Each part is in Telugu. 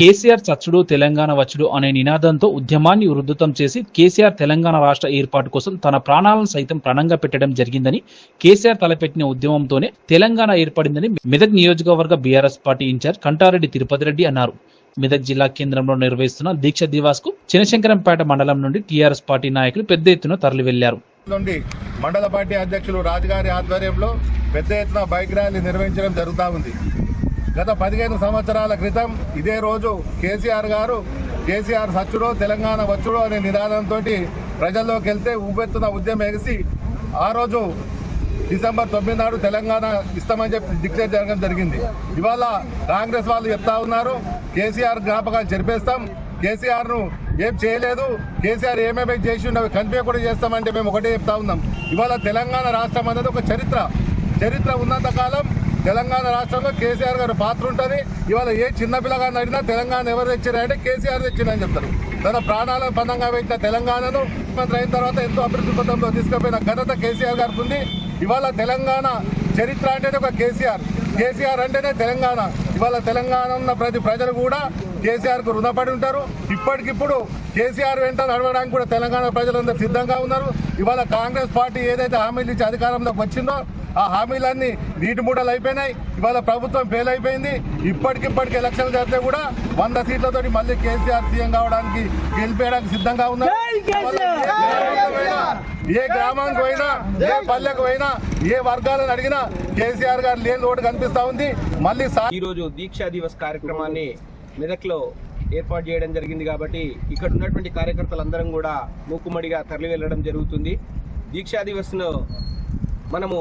కేసీఆర్ చచ్చుడు తెలంగాణ వచ్చుడు అనే నినాదంతో ఉద్యమాన్ని ఉధృతం చేసి కేసీఆర్ తెలంగాణ రాష్ట్ర ఏర్పాటు కోసం తన ప్రాణాలను సైతం ప్రణంగా పెట్టడం జరిగిందని కేసీఆర్ తలపెట్టిన ఉద్యమంతోనే తెలంగాణ ఏర్పడిందని మెదక్ నియోజకవర్గ BRS party incharge Kantareddy Tirupati Reddy అన్నారు. మెదక్ జిల్లా కేంద్రంలో నిర్వహిస్తున్న దీక్ష దివాస్కు చినశంకరంపేట మండలం నుండి టీఆర్ఎస్ పార్టీ నాయకులు పెద్ద ఎత్తున తరలి వెళ్ళారు నుండి మండల పార్టీ అధ్యక్షులు రాజుగారి ఆధ్వర్యంలో పెద్ద ఎత్తున బైక్ ర్యాలీ నిర్వహించడం జరుగుతూ ఉంది. గత పదిహేను సంవత్సరాల క్రితం ఇదే రోజు కేసీఆర్ గారు కేసీఆర్ సచ్చుడో తెలంగాణ వచ్చుడో అనే నినాదంతో ప్రజల్లోకి వెళ్తే ఊపెత్తున ఉద్యమం ఎగిసి ఆ రోజు డిసెంబర్ తొమ్మిది నాడు తెలంగాణ ఇస్తామని చెప్పి డిక్లేర్ చేయడం జరిగింది. ఇవాళ కాంగ్రెస్ వాళ్ళు చెప్తా ఉన్నారు కేసీఆర్ జ్ఞాపకాలు జరిపేస్తాం. కేసీఆర్ను ఏం చేయలేదు కేసీఆర్ ఏమేమి చేసి ఉండవు కనిపే కూడా చేస్తామంటే మేము ఒకటే చెప్తా ఉన్నాం. ఇవాళ తెలంగాణ రాష్ట్రం అనేది ఒక చరిత్ర. చరిత్ర ఉన్నంతకాలం తెలంగాణ రాష్ట్రంలో కేసీఆర్ గారు పాత్ర ఉంటుంది. ఇవాళ ఏ చిన్న పిల్లగాన్ని అడిగినా తెలంగాణ ఎవరు తెచ్చారంటే కేసీఆర్ తెచ్చిందని చెప్తారు. తన ప్రాణాలను పదంగా పెట్టిన తెలంగాణను ముఖ్యమంత్రి అయిన తర్వాత ఎంతో అభివృద్ధి పథంలో తీసుకుపోయిన ఘనత కేసీఆర్ గారికి ఉంది. ఇవాళ తెలంగాణ చరిత్ర అంటేనే ఒక కేసీఆర్. కేసీఆర్ అంటేనే తెలంగాణ. ఇవాళ తెలంగాణ ఉన్న ప్రతి ప్రజలు కూడా కేసీఆర్కు రుణపడి ఉంటారు. ఇప్పటికిప్పుడు కేసీఆర్ వెంట నడవడానికి కూడా తెలంగాణ ప్రజలందరూ సిద్ధంగా ఉన్నారు. ఇవాళ కాంగ్రెస్ పార్టీ ఏదైతే హామీలు ఇచ్చి అధికారంలోకి వచ్చిందో ఆ హామీలన్నీ నీటి మూటలు అయిపోయినాయి. ఇవాళ ప్రభుత్వం ఫెయిల్ అయిపోయింది. ఇప్పటికిప్పటికి ఎలక్షన్లు జరిగితే కూడా వంద సీట్లతో మళ్ళీ కేసీఆర్ సీఎం కావడానికి గెలిపేయడానికి సిద్ధంగా ఉన్నారు. ఏ గ్రామానికి పోయినా ఏ పల్లెకు పోయినా ఏ వర్గాలను అడిగినా కేసీఆర్ గారు లేని లోటు కనిపిస్తా ఉంది. మళ్ళీ ఈరోజు దీక్షా దివస్ కార్యక్రమాన్ని మెదక్లో ఏర్పాటు చేయడం జరిగింది కాబట్టి ఇక్కడ ఉన్నటువంటి కార్యకర్తలందరం కూడా మూకుమ్మడిగా తరలి వెళ్ళడం జరుగుతుంది. దీక్షా దివస్ను మనము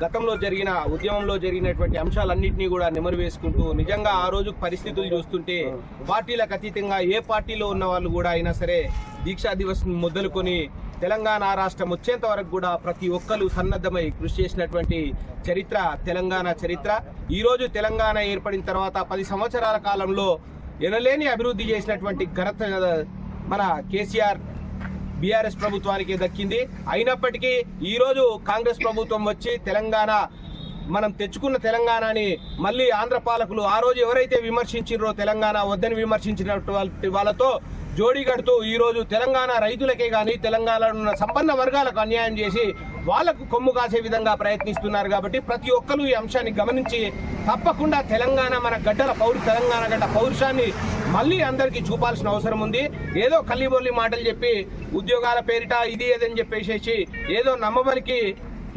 గతంలో జరిగిన ఉద్యమంలో జరిగినటువంటి అంశాలన్నింటినీ కూడా నిమరు వేసుకుంటూ నిజంగా ఆ రోజు పరిస్థితులు చూస్తుంటే పార్టీలకు అతీతంగా ఏ పార్టీలో ఉన్న వాళ్ళు కూడా అయినా సరే దీక్షా దివస్ మొదలుకొని తెలంగాణ రాష్ట్రం వచ్చేంత వరకు కూడా ప్రతి ఒక్కరు సన్నద్ధమై కృషి చేసినటువంటి చరిత్ర తెలంగాణ చరిత్ర. ఈరోజు తెలంగాణ ఏర్పడిన తర్వాత పది సంవత్సరాల కాలంలో ఎనలేని అభివృద్ధి చేసినటువంటి ఘనత మన కేసీఆర్ బీఆర్ఎస్ ప్రభుత్వానికి దక్కింది. అయినప్పటికీ ఈ రోజు కాంగ్రెస్ ప్రభుత్వం వచ్చి తెలంగాణ మనం తెచ్చుకున్న తెలంగాణని మళ్ళీ ఆంధ్ర పాలకులు ఆ రోజు ఎవరైతే విమర్శించారో తెలంగాణ వద్దని విమర్శించినటువంటి వాళ్ళతో జోడీ కడుతూ ఈ రోజు తెలంగాణ రైతులకే కానీ తెలంగాణలో ఉన్న సంపన్న వర్గాలకు అన్యాయం చేసి వాళ్ళకు కొమ్ము కాసే విధంగా ప్రయత్నిస్తున్నారు కాబట్టి ప్రతి ఒక్కరు ఈ అంశాన్ని గమనించి తప్పకుండా తెలంగాణ మన గడ్డల పౌరు తెలంగాణ గడ్డ పౌరుషాన్ని మళ్ళీ అందరికీ చూపాల్సిన అవసరం ఉంది. ఏదో కల్లిబొల్లి మాటలు చెప్పి ఉద్యోగాల పేరిట ఇది ఏదని చెప్పేసేసి ఏదో నమ్మబలికి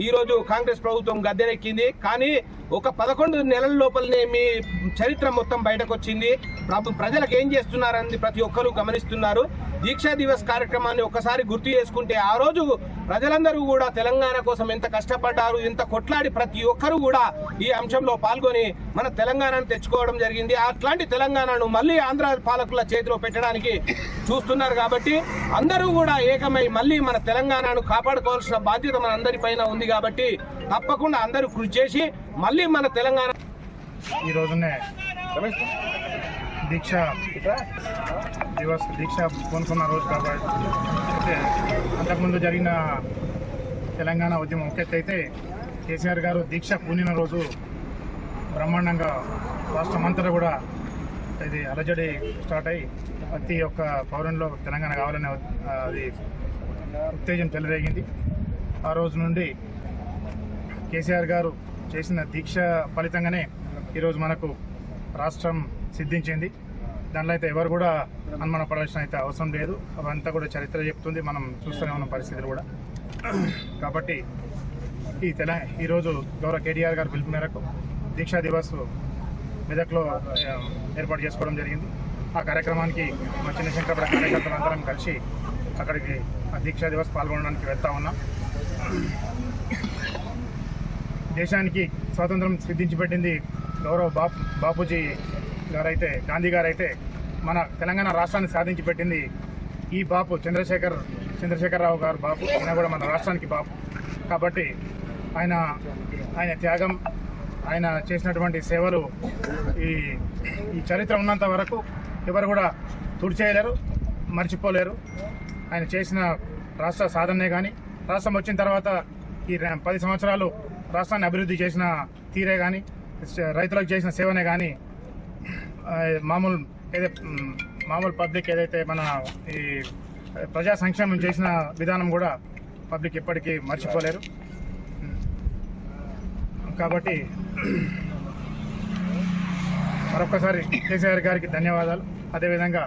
ఈరోజు కాంగ్రెస్ ప్రభుత్వం గద్దెనెక్కింది. కానీ ఒక పదకొండు నెలల లోపలనే మీ చరిత్ర మొత్తం బయటకు వచ్చింది ప్రభు ప్రజలకు ఏం చేస్తున్నారని ప్రతి ఒక్కరూ గమనిస్తున్నారు. దీక్షా దివస్ కార్యక్రమాన్ని ఒకసారి గుర్తు చేసుకుంటే ఆ రోజు ప్రజలందరూ కూడా తెలంగాణ కోసం ఎంత కష్టపడ్డారు ఎంత కొట్లాడి ప్రతి ఒక్కరూ కూడా ఈ అంశంలో పాల్గొని మన తెలంగాణను తెచ్చుకోవడం జరిగింది. అట్లాంటి తెలంగాణను మళ్ళీ ఆంధ్ర పాలకుల చేతిలో పెట్టడానికి చూస్తున్నారు కాబట్టి అందరూ కూడా ఏకమై మళ్ళీ మన తెలంగాణను కాపాడుకోవాల్సిన బాధ్యత మన అందరి పైన ఉంది కాబట్టి తప్పకుండా అందరూ కృషి చేసి మళ్ళీ మన తెలంగాణ ఈ రోజునే దీక్ష దివస్ దీక్ష పూనుకున్న రోజు కాబట్టి అయితే అంతకుముందు జరిగిన తెలంగాణ ఉద్యమం ఒక ఎత్తు అయితే కేసీఆర్ గారు దీక్ష పూనిన రోజు బ్రహ్మాండంగా రాష్ట్రమంతటా కూడా ఇది అలజడి స్టార్ట్ అయ్యి ప్రతి ఒక్క పౌరునిలో తెలంగాణ కావాలనే అది ఉత్తేజం చెలరేగింది ఆ రోజు నుండి కేసీఆర్ గారు చేసిన దీక్ష ఫలితంగానే ఈరోజు మనకు రాష్ట్రం సిద్ధించింది. దానిలో అయితే ఎవరు కూడా అనుమానపడాల్సిన అయితే అవసరం లేదు. అవంతా కూడా చరిత్ర చెప్తుంది. మనం చూస్తూనే ఉన్న పరిస్థితులు కూడా. కాబట్టి ఈ తెల ఈరోజు గౌరవ కేటీఆర్ గారు పిలుపు మేరకు దీక్షా దివస్ మెదక్లో ఏర్పాటు చేసుకోవడం జరిగింది. ఆ కార్యక్రమానికి మా చిన్న శంకరపడ కార్యకర్తలు అందరం కలిసి అక్కడికి ఆ దీక్షా దివస్ పాల్గొనడానికి వెళ్తా ఉన్నాం. దేశానికి స్వాతంత్రం సిద్ధించిపెట్టింది గౌరవ బాప్ బాపూజీ గారైతే గాంధీ గారైతే మన తెలంగాణ రాష్ట్రాన్ని సాధించి పెట్టింది ఈ బాపు చంద్రశేఖర్ చంద్రశేఖరరావు గారు బాపు. ఆయన కూడా మన రాష్ట్రానికి బాపు. కాబట్టి ఆయన ఆయన త్యాగం ఆయన చేసినటువంటి సేవలు ఈ ఈ చరిత్ర ఉన్నంత వరకు ఎవరు కూడా తుడిచేయలేరు మర్చిపోలేరు. ఆయన చేసిన రాష్ట్ర సాధనే కానీ రాష్ట్రం వచ్చిన తర్వాత ఈ పది సంవత్సరాలు రాష్ట్రాన్ని అభివృద్ధి చేసిన తీరే కానీ రైతులకు చేసిన సేవనే కానీ మామూలు ఏదైతే మామూలు పబ్లిక్ ఏదైతే మన ఈ ప్రజా సంక్షేమం చేసిన విధానం కూడా పబ్లిక్ ఎప్పటికీ మర్చిపోలేరు. కాబట్టి మరొకసారి కేసీఆర్ గారికి ధన్యవాదాలు. అదేవిధంగా